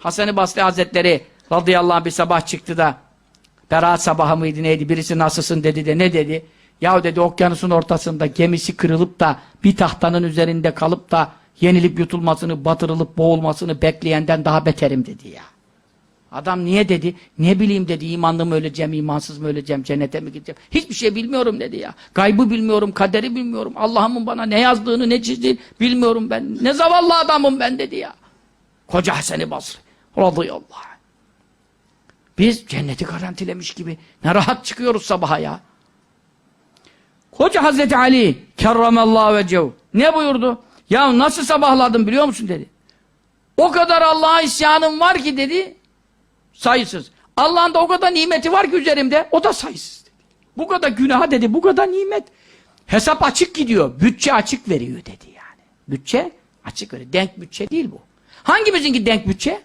Hasan-ı Basri Hazretleri radıyallahu anh bir sabah çıktı da Berat sabahı mıydı neydi? Birisi nasılsın dedi de ne dedi? Yahu dedi okyanusun ortasında gemisi kırılıp da bir tahtanın üzerinde kalıp da yenilip yutulmasını, batırılıp boğulmasını bekleyenden daha beterim dedi ya. Adam niye dedi? Ne bileyim dedi. imanlı mı öleceğim, imansız mı öleceğim, cennete mi gideceğim? Hiçbir şey bilmiyorum dedi ya. Gaybı bilmiyorum, kaderi bilmiyorum. Allah'ımın bana ne yazdığını, ne çizdiğini bilmiyorum ben. Ne zavallı adamım ben dedi ya. Koca Hasan-ı Basri. Radıyallahu anh. Biz cenneti garantilemiş gibi ne rahat çıkıyoruz sabaha ya. Koca Hazreti Ali kerramallahu vecehu ne buyurdu? Ya nasıl sabahladın biliyor musun dedi. O kadar Allah'a isyanım var ki dedi sayısız. Allah'ın da o kadar nimeti var ki üzerimde o da sayısız dedi. Bu kadar günah dedi bu kadar nimet. Hesap açık gidiyor. Bütçe açık veriyor dedi yani. Bütçe açık veriyor. Denk bütçe değil bu. Hangimizinki denk bütçe?